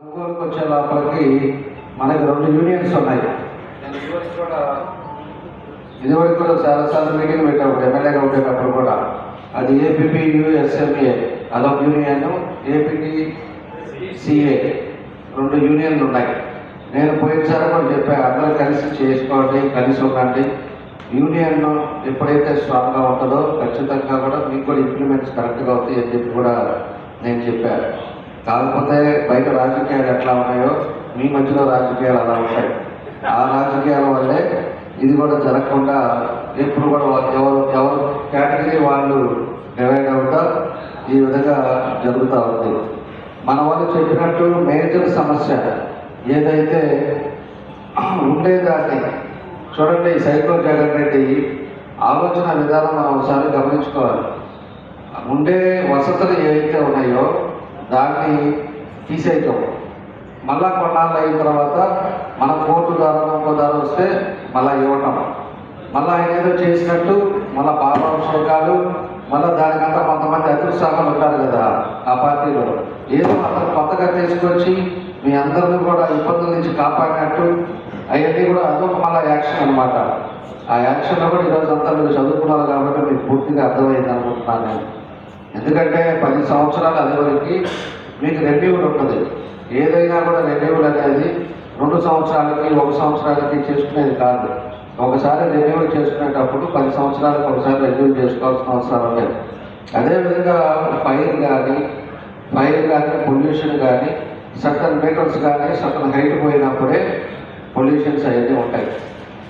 ఒంగోలుకు వచ్చే లోపలికి మనకి రెండు యూనియన్స్ ఉన్నాయి. నేను ఇదివరకు కూడా ఇదివరకు కూడా చాలాసార్లు మీటింగ్ పెట్టాము ఎమ్మెల్యేగా ఉండేటప్పుడు కూడా. అది ఏపీపీ యుఎస్ఎంఏ అదొక యూనియన్ ఏపీటీ సిఏ రెండు యూనియన్లు ఉన్నాయి. నేను పోయినసారి కూడా చెప్పాను అందరూ కలిసి చేసుకోండి కలిసి ఉండండి. యూనియన్ ఎప్పుడైతే స్ట్రాంగ్గా ఉంటుందో ఖచ్చితంగా కూడా మీకు కూడా ఇంప్లిమెంట్స్ కరెక్ట్గా అవుతాయి అని చెప్పి కూడా నేను చెప్పాను. కాకపోతే బయట రాజకీయాలు ఎట్లా ఉన్నాయో మీ మధ్యలో రాజకీయాలు అలా ఉంటాయి. ఆ రాజకీయాల వల్లే ఇది కూడా జరగకుండా ఎప్పుడు కూడా వాళ్ళు ఎవరు ఎవరు కేటగిరీ వాళ్ళు డివైడ్ అవుతా ఈ విధంగా జరుగుతూ ఉంది. మన వాళ్ళు చెప్పినట్టు మేజర్ సమస్య ఏదైతే ఉండేదాన్ని చూడండి సైకో జగన్ రెడ్డి ఆలోచన విధానం మనం ఒకసారి గమనించుకోవాలి. ఉండే వసతులు ఏవైతే ఉన్నాయో దాన్ని తీసేయటం. మళ్ళా కొన్నాళ్ళు అయిన తర్వాత మన కోర్టు ద్వారా ఇంకో ద్వారా వస్తే మళ్ళీ ఇవ్వటం. మళ్ళీ ఆయన ఏదో చేసినట్టు మళ్ళా పాపాభిషేకాలు మళ్ళీ దానికంతా కొంతమంది అదృష్టాలు ఉంటారు కదా ఆ పార్టీలో. ఏదో అతను కొత్తగా తీసుకొచ్చి మీ అందరిని కూడా ఇబ్బందుల నుంచి కాపాడినట్టు అవన్నీ కూడా అదొక మళ్ళీ యాక్షన్ అనమాట ఆ యాక్షన్లో కూడా ఈరోజు అంతా మీరు చదువుకున్నారు కాబట్టి మీకు పూర్తిగా అర్థమైంది అనుకుంటున్నాను నేను. ఎందుకంటే పది సంవత్సరాలు అది వరకు మీకు రెన్యూవల్ ఉంటుంది. ఏదైనా కూడా రెన్యూవల్ అనేది రెండు సంవత్సరాలకి ఒక సంవత్సరాలకి చేసుకునేది కాదు. ఒకసారి రెన్యూవల్ చేసుకునేటప్పుడు పది సంవత్సరాలకు ఒకసారి రెన్యూవల్ చేసుకోవాల్సిన అవసరం లేదు. అదేవిధంగా ఫైర్ కానీ ఫైర్ కానీ పొల్యూషన్ కానీ సర్టన్ మీటర్స్ కానీ సర్టన్ హైట్ పోయినప్పుడే పొల్యూషన్స్ అవన్నీ ఉంటాయి.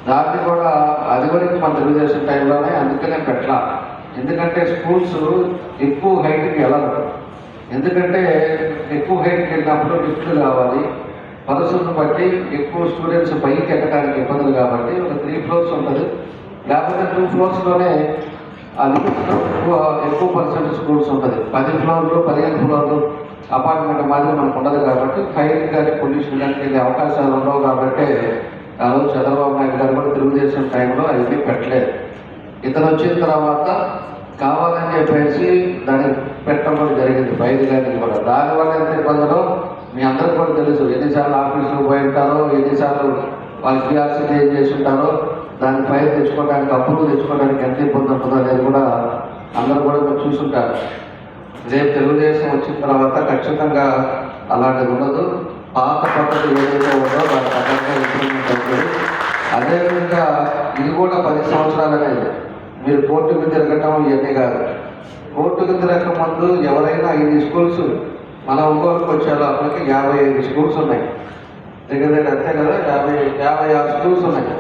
దాన్ని కూడా అది వరకు మన తెలుగుదేశం టైంలోనే అందుకనే పెట్టాలి. ఎందుకంటే స్కూల్స్ ఎక్కువ హైట్కి వెళ్ళరు ఎందుకంటే ఎక్కువ హైట్కి వెళ్ళినప్పుడు లిఫ్ట్లు కావాలి. పరిస్థితులను బట్టి ఎక్కువ స్టూడెంట్స్ పైకి ఎక్కడానికి ఇబ్బందులు కాబట్టి ఒక త్రీ ఫ్లోర్స్ ఉంటుంది. లేకపోతే టూ ఫ్లోర్స్లోనే ఆ లిఫ్ట్లో ఎక్కువ ఎక్కువ పర్సెంట్ స్కూల్స్ ఉంటుంది. పది ఫ్లోర్లు పదిహేను ఫ్లోర్లు అపార్ట్మెంట్ మాదిరి మనకు ఉండదు కాబట్టి ఫైర్ కానీ పొల్యూషన్ కానీ వెళ్ళే అవకాశాలు ఉండవు కాబట్టి ఆ రోజు చంద్రబాబు నాయుడు గారు కూడా తెలుగుదేశం టైంలో అవన్నీ పెట్టలేదు. ఇతను వచ్చిన తర్వాత కావాలని చెప్పేసి దాన్ని పెట్టడం జరిగింది బయట కానీ కూడా దానివల్ల ఎంత ఇబ్బందులు మీ అందరికి కూడా తెలుసు ఎన్నిసార్లు ఆఫీసులో పోయి ఉంటారో ఎన్నిసార్లు వాళ్ళు చేయాల్సింది ఏం చేసి ఉంటారో దాని ఫైల్ తెచ్చుకోవడానికి అప్పులు తెచ్చుకోవడానికి ఎంత ఇబ్బంది ఉంటుందో అనేది కూడా అందరూ కూడా చూసుంటారు. రేపు తెలుగుదేశం వచ్చిన తర్వాత ఖచ్చితంగా అలాంటిది ఉండదు. పాత పద్ధతి ఏదైతే ఉందో దాని ప్రకారంగా ఇంప్రూవ్మెంట్ అవుతుంది. అదేవిధంగా ఇది కూడా పది సంవత్సరాలనే మీరు కోర్టుకు తిరగటం ఇవన్నీ కాదు. కోర్టుకు తిరగక ముందు ఎవరైనా ఐదు స్కూల్స్ మన ఒంగోలుకు వచ్చారో అప్పటికి యాభై ఐదు స్కూల్స్ ఉన్నాయి. దగ్గర దగ్గర అంతే కదా యాభై యాభై ఆరు స్కూల్స్ ఉన్నాయి.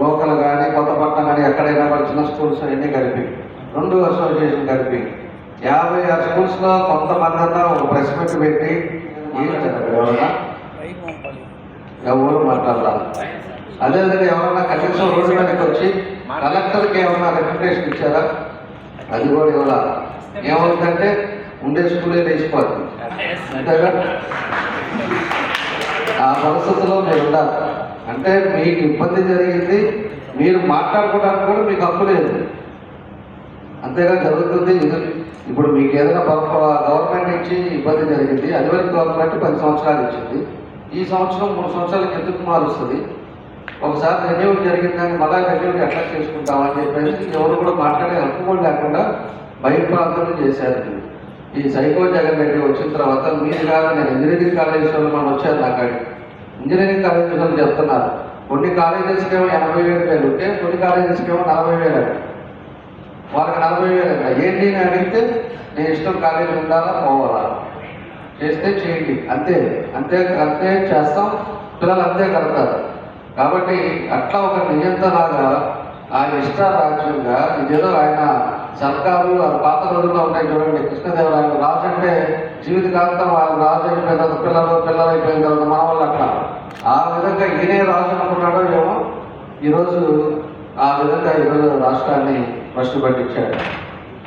లోకల్ కానీ కొత్తపట్నం కానీ ఎక్కడైనా కూడా చిన్న స్కూల్స్ అన్నీ కలిపి రెండు అసోసియేషన్ కలిపి యాభై ఆరు స్కూల్స్లో కొంతమంది అన్నా ఒక ప్రెస్ మీట్ పెట్టి ఎవరు మాట్లాడాలి అదేవిధంగా ఎవరన్నా కనీసం రోడ్డు మీదకి వచ్చి కలెక్టర్కి ఏమన్నా రికమెండేషన్ ఇచ్చారా? అది కూడా ఇవ్వాలా? ఏమవుతుందంటే ఉండే స్కూలే లేచిపోతుంది. అంతేగా? ఆ పరిస్థితిలో మీరు ఉండాలి. అంటే మీకు ఇబ్బంది జరిగింది మీరు మాట్లాడుకోవడానికి కూడా మీకు హక్కు లేదు. అంతేగా? జరుగుతుంది. ఇది ఇప్పుడు మీకు ఏదైనా గవర్నమెంట్ నుంచి ఇబ్బంది జరిగింది అది వరకు గవర్నమెంట్ పది సంవత్సరాలు ఇచ్చింది. ఈ సంవత్సరం మూడు సంవత్సరాలకి ఎందుకు మారుస్తుంది? ఒకసారి రెన్యూల్ జరిగిందని మళ్ళా రెన్యూల్ ఎట్లా చేసుకుంటామని చెప్పేసి ఎవరు కూడా మాట్లాడే హక్కు కూడా లేకుండా భయప్రాంతం చేశారు. ఈ సైకో జగన్ రెడ్డి వచ్చిన తర్వాత మీరు కాదు నేను ఇంజనీరింగ్ కాలేజీలో మనం వచ్చారు నాకు ఇంజనీరింగ్ కాలేజీలో చెప్తున్నారు కొన్ని కాలేజెస్కి ఏమో ఎనభై వేలు వేలు ఉంటే కొన్ని కాలేజెస్కి ఏమో నలభై వేలు అండి వాళ్ళకి నలభై వేలు అంట. ఏంటి అని అడిగితే నేను ఇష్టం కాలేజీ ఉండాలా పోవాలా? చేస్తే చేయండి. అంతే అంతే అంతే చేస్తాం. పిల్లలు అంతే కడతారు. కాబట్టి అట్లా ఒక నిజంతలాగా ఆయన ఇష్ట రాజ్యంగా ఇదేదో ఆయన సర్కారు పాత రోజుల్లో ఉంటాయి చూడండి కృష్ణదేవరాయలు. రాజు అంటే జీవితకాంతం వాళ్ళు రాజు అయిపోయిన తర్వాత పిల్లలు పిల్లలు అయిపోయిన తర్వాత మన వాళ్ళు అట్లా. ఆ విధంగా ఈయనే రాజు అనుకున్నాడో ఏమో? ఈరోజు ఆ విధంగా ఈరోజు రాష్ట్రాన్ని ఫస్ట్ పట్టించాడు.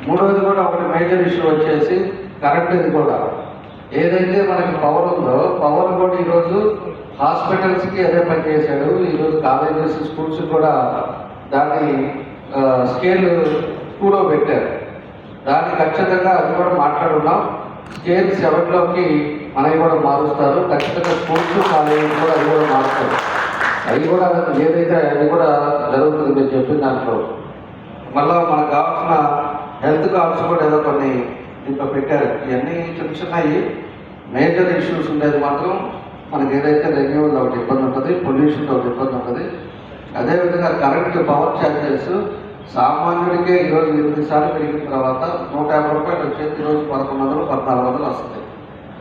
మూడవది కూడా ఒకటి మేజర్ ఇష్యూ వచ్చేసి కరెంట్ ఇది కూడా. ఏదైతే మనకి పవర్ ఉందో పవర్ కూడా ఈరోజు హాస్పిటల్స్కి అదే పని చేశాడు. ఈరోజు కాలేజెస్ స్కూల్స్ కూడా దాన్ని స్కేల్ కూడా పెట్టారు. దాన్ని ఖచ్చితంగా అది కూడా మాట్లాడున్నాం స్కేల్ సెవెన్లోకి మనవి కూడా మారుస్తారు. ఖచ్చితంగా స్కూల్స్ కాలేజీలు కూడా అవి కూడా మారుస్తారు. అవి కూడా ఏదైతే అది కూడా జరుగుతుంది మీరు చెప్పిన దాంట్లో. మళ్ళీ మనకు కావాల్సిన హెల్త్ కార్డ్స్ కూడా ఏదో కొన్ని ఇంకా పెట్టారు. ఇవన్నీ చిన్న చిన్నవి. మేజర్ ఇష్యూస్ ఉండేది మాత్రం మనకి ఏదైతే రెన్యూవల్ ఒకటి ఇబ్బంది ఉంటుంది పొల్యూషన్ ఒకటి ఇబ్బంది ఉంటుంది. అదేవిధంగా కరెంట్ పవర్ ఛార్జెస్ సామాన్యుడికే ఈరోజు ఎనిమిది సార్లు పెరిగిన తర్వాత నూట యాభై రూపాయలు వచ్చేది ఈరోజు పదకొండు వందలు పద్నాలుగు వందలు వస్తుంది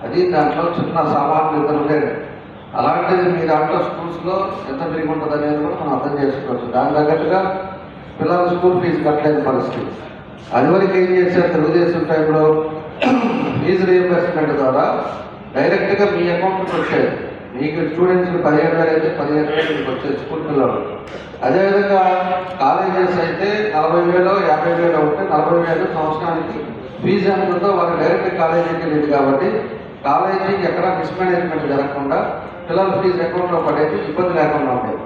అది దాంట్లో చిన్న సామాన్యులు ఇద్దరు అలాంటిది మీ దాంట్లో స్కూల్స్లో ఎంత పెరిగి ఉంటుంది అనేది కూడా మనం అర్థం చేసుకోవచ్చు. దాని తగ్గట్టుగా పిల్లల స్కూల్ ఫీజు కట్టలేని పరిస్థితి. అది వరకు ఏం చేశారు? తెలుగుదేశం టైంలో ఫీజు రీఎంబర్స్మెంట్ ద్వారా డైరెక్ట్గా మీ అకౌంట్కి వచ్చేది. మీకు స్టూడెంట్స్కి పదిహేను వేలు అయితే పదిహేను వేలు మీకు వచ్చేది స్కూల్ పిల్లలు. అదేవిధంగా కాలేజెస్ అయితే నలభై వేలు యాభై వేలు ఉంటే నలభై వేలు సంవత్సరానికి ఫీజు ఎంతో ఉందో వాళ్ళు డైరెక్ట్ కాలేజీకి లేదు కాబట్టి కాలేజీకి ఎక్కడ మిస్మేనేజ్మెంట్ జరగకుండా పిల్లల ఫీజు అకౌంట్లో పడేది ఇబ్బంది లేకుండా ఉండేది.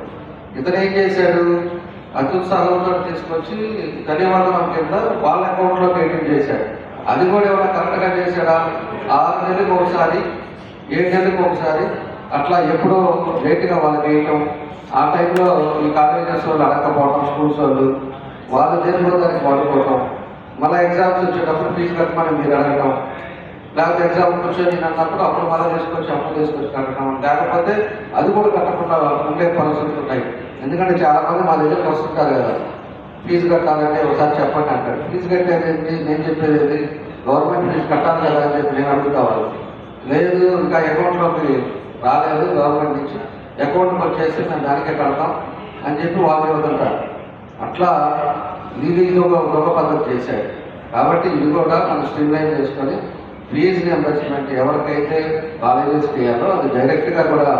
ఇతను ఏం చేశాడు? అత్యుత్సాహంతో తీసుకొచ్చి ధన్యవాదం కింద వాళ్ళ అకౌంట్లో పేమెంట్ చేశాడు. అది కూడా ఏమైనా కరెక్ట్గా చేశాడా? ఆరు నెలలకు ఒకసారి ఏడు నెలలకు ఒకసారి అట్లా ఎప్పుడో లేట్గా వాళ్ళకి వేయటం ఆ టైంలో ఈ కాలేజెస్ వాళ్ళు అడగకపోవడం స్కూల్స్ వాళ్ళు వాళ్ళు దేశంలో దానికి వాడుకోవటం మళ్ళీ ఎగ్జామ్స్ వచ్చేటప్పుడు ఫీజు కట్టమని మీరు అడగటం. లేకపోతే ఎగ్జామ్ కూర్చొని అన్నప్పుడు అప్పుడు మళ్ళీ తీసుకొచ్చి అప్పుడు తీసుకొచ్చి కట్టడం. లేకపోతే అది కూడా కట్టకుండా ఉండే పరిస్థితులు ఉంటాయి. ఎందుకంటే చాలా మంది మా దగ్గరికి వస్తుంటారు కదా. ఫీజు కట్టాలంటే ఒకసారి చెప్పండి అంటారు. ఫీజు కట్టేది ఏంటి? నేను చెప్పేది ఏంటి? గవర్నమెంట్ ఫీజు కట్టాలి కదా అని చెప్పి నేను అడుగుతా లేదు ఇంకా అకౌంట్లోకి రాలేదు గవర్నమెంట్ నుంచి. అకౌంట్కి వచ్చేసి మేము దానికే కడతాం అని చెప్పి వాళ్ళు వదులుతారు. అట్లా ఇది ఇది ఒక గొప్ప పద్ధతి చేశాడు కాబట్టి ఇది కూడా మనం స్ట్రీమ్లైన్ చేసుకొని ఫీజు రియంబర్స్మెంట్ ఎవరికైతే కాలేజెస్కి ఇవ్వాలో అది డైరెక్ట్గా కూడా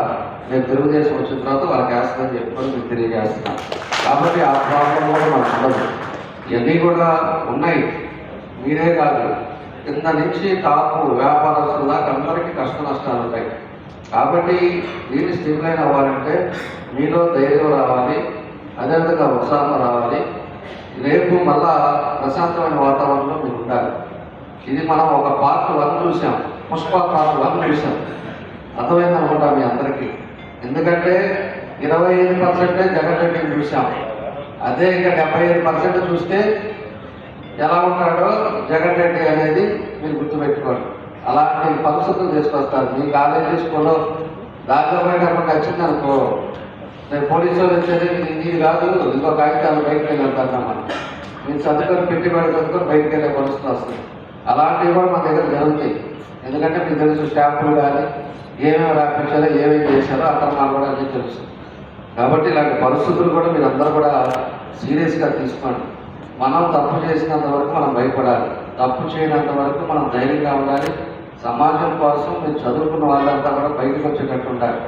నేను తెలుగుదేశం వచ్చిన తర్వాత వాళ్ళకి వేస్తుందని చెప్పుకొని మీకు తెలియజేస్తున్నాను కాబట్టి ఆ ప్రాబ్లం కూడా మనకు ఉండదు. ఇవన్నీ కూడా ఉన్నాయి. మీరే కాదు. కింద నుంచి తాపు వ్యాపారస్తుల దాకా అందరికీ కష్ట నష్టాలు ఉంటాయి. కాబట్టి దీన్ని స్టిమ్లైన్ అవ్వాలంటే మీలో ధైర్యం రావాలి అదేవిధంగా ఉత్సాహం రావాలి. రేపు మళ్ళా ప్రశాంతమైన వాతావరణంలో మీరు ఉండాలి. ఇది మనం ఒక పార్ట్ వన్ చూసాం పుష్ప పార్ట్ వన్ చూసాం. అర్థమైందనుకుంటా మీ అందరికీ? ఎందుకంటే ఇరవై ఐదు పర్సెంటే జగన్ రెడ్డిని చూసాం అదే ఇంకా డెబ్బై ఐదు పర్సెంట్ చూస్తే ఎలా ఉంటాడో జగన్ రెడ్డి అనేది మీరు గుర్తుపెట్టుకోండి. అలాంటి పరిస్థితులు తీసుకొస్తారు. మీ కాలేజీ స్కూల్లో దాంట్లో పోయినప్పుడు నచ్చింది అనుకో నేను పోలీసు వాళ్ళు వచ్చేది ఇది కాదు ఇంకో కాగితాలు బయటకు వెళ్ళి మీరు చదువుకొని పెట్టి చదువుకొని బయటకు వెళ్ళే పరిస్థితి వస్తుంది. అలాంటివి కూడా మా దగ్గర జరుగుతాయి. ఎందుకంటే మీకు తెలుసు స్టాంపులు కానీ ఏమేమి రాపించాలో ఏమేమి చేశారో అక్రమాలు కూడా అన్నీ తెలుసు. కాబట్టి ఇలాంటి పరిస్థితులు కూడా మీరు అందరూ కూడా సీరియస్గా తీసుకోండి. మనం తప్పు చేసినంత వరకు మనం భయపడాలి. తప్పు చేయనంత వరకు మనం ధైర్యంగా ఉండాలి. సమాజం కోసం మీరు చదువుకున్న వాళ్ళంతా కూడా బయటకు వచ్చేటట్టు ఉండాలి.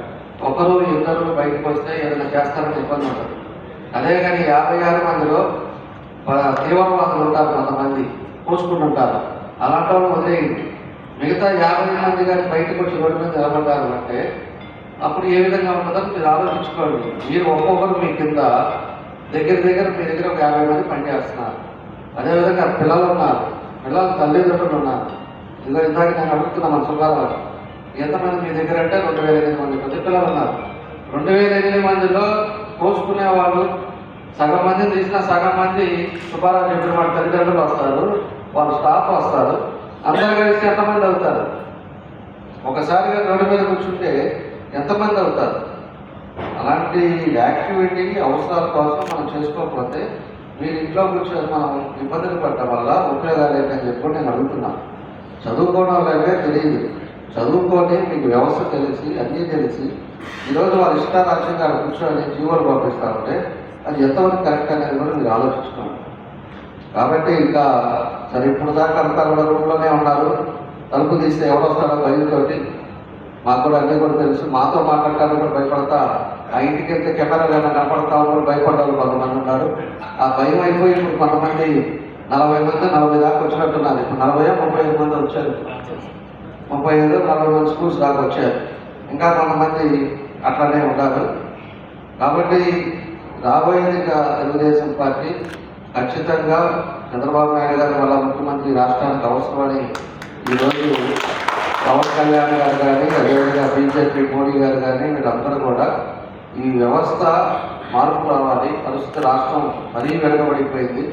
ఒకరు ఇద్దరు బయటకు వస్తే ఏదైనా చేస్తారని ఇబ్బంది ఉంటుంది అదే కానీ యాభై ఆరు మందిలో తీవ్రవాదులు ఉంటారు కొంతమంది. పూసుకుంటుంటారు. అలాంటి వాళ్ళు వదిలేయండి. మిగతా యాభై మంది కానీ బయటకు వచ్చి రోడ్డు మీద నిలబడ్డారు అంటే అప్పుడు ఏ విధంగా ఉంటుందో మీరు ఆలోచించుకోండి. మీరు ఒక్కొక్కరు మీ కింద దగ్గర దగ్గర మీ దగ్గర ఒక యాభై మంది పనిచేస్తున్నారు. అదేవిధంగా పిల్లలు ఉన్నారు. పిల్లలు తల్లిదండ్రులు ఉన్నారు. ఇదిగో ఇందాక నేను అడుగుతున్నా మన సుబ్బారావు ఎంతమంది మీ దగ్గర అంటే రెండు వేల ఎనిమిది మంది పెద్ద పిల్లలు ఉన్నారు. రెండు వేల ఎనిమిది మందిలో పోసుకునే వాళ్ళు సగం మందిని తీసిన సగం మంది సుబ్బారావు చెప్పిన వాళ్ళ తల్లిదండ్రులు వస్తారు వాళ్ళ స్టాఫ్ వస్తారు. అందరు కలిసి ఎంతమంది అవుతారు? ఒకసారిగా రోడ్డు మీద కూర్చుంటే ఎంతమంది అవుతారు? అలాంటి యాక్టివిటీ అవసరాల కోసం మనం చేసుకోకపోతే మీరు ఇంట్లో కూర్చొని మనం ఇబ్బందులు పడటం వల్ల ఉపయోగాలు ఏంటని చెప్పి నేను అడుగుతున్నాను చదువుకోవడం వల్లనే తెలియదు. చదువుకొని మీకు వ్యవస్థ తెలిసి అన్నీ తెలిసి ఈరోజు వాళ్ళ ఇష్టారాజ్యంగా కూర్చొని జీవోలు పంపిస్తా ఉంటే అది ఎంతవరకు కరెక్ట్ అనేది కూడా మీరు ఆలోచించుకోండి. కాబట్టి ఇంకా సరే ఇప్పుడు దాకా అంతా కూడా రూమ్లోనే ఉన్నారు. తలుపు తీస్తే ఎవరు వస్తారో భయంతోటి మాకు కూడా అన్నీ కూడా తెలుసు. మాతో మాట్లాడటానికి కూడా భయపడతా ఆ ఇంటికి వెళ్తే కెమెరాలు ఏమైనా కనపడతా కూడా భయపడ్డారు కొంతమంది ఉన్నారు. ఆ భయం అయిపోయి ఇప్పుడు కొంతమంది నలభై మంది నలభై దాకా వచ్చినట్టున్నారు. ఇప్పుడు నలభై ముప్పై ఐదు మంది వచ్చారు. ముప్పై ఐదు నలభై మంది స్కూల్స్ దాకా వచ్చారు. ఇంకా కొంతమంది అట్లానే ఉన్నారు. కాబట్టి రాబోయేది ఇంకా తెలుగుదేశం పార్టీ ఖచ్చితంగా చంద్రబాబు నాయుడు గారు వాళ్ళ ముఖ్యమంత్రి రాష్ట్రానికి అవసరమని ఈరోజు పవన్ కళ్యాణ్ గారు కానీ అదేవిధంగా బీజేపీ మోడీ గారు కానీ వీళ్ళందరూ కూడా ఈ వ్యవస్థ మార్పు రావాలి పరిస్థితి రాష్ట్రం మరీ వెనుకబడిపోయింది.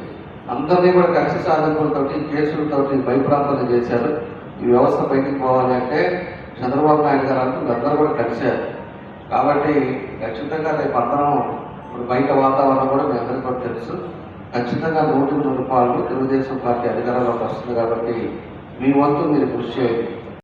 అందరినీ కూడా కక్ష సాధింపులతోటి కేసులతోటి భయప్రాంతాలు చేశారు. ఈ వ్యవస్థ బయటికి పోవాలి అంటే చంద్రబాబు నాయుడు గారు అంటూ అందరూ కూడా కలిశారు. కాబట్టి ఖచ్చితంగా రేపు అందరం ఇప్పుడు బయట వాతావరణం కూడా మీ అందరికీ కూడా తెలుసు. ఖచ్చితంగా నూటికి నూరు రూపాయలు తెలుగుదేశం పార్టీ అధికారంలోకి వస్తుంది కాబట్టి మీ వంతు మీరు కృషి చేయండి.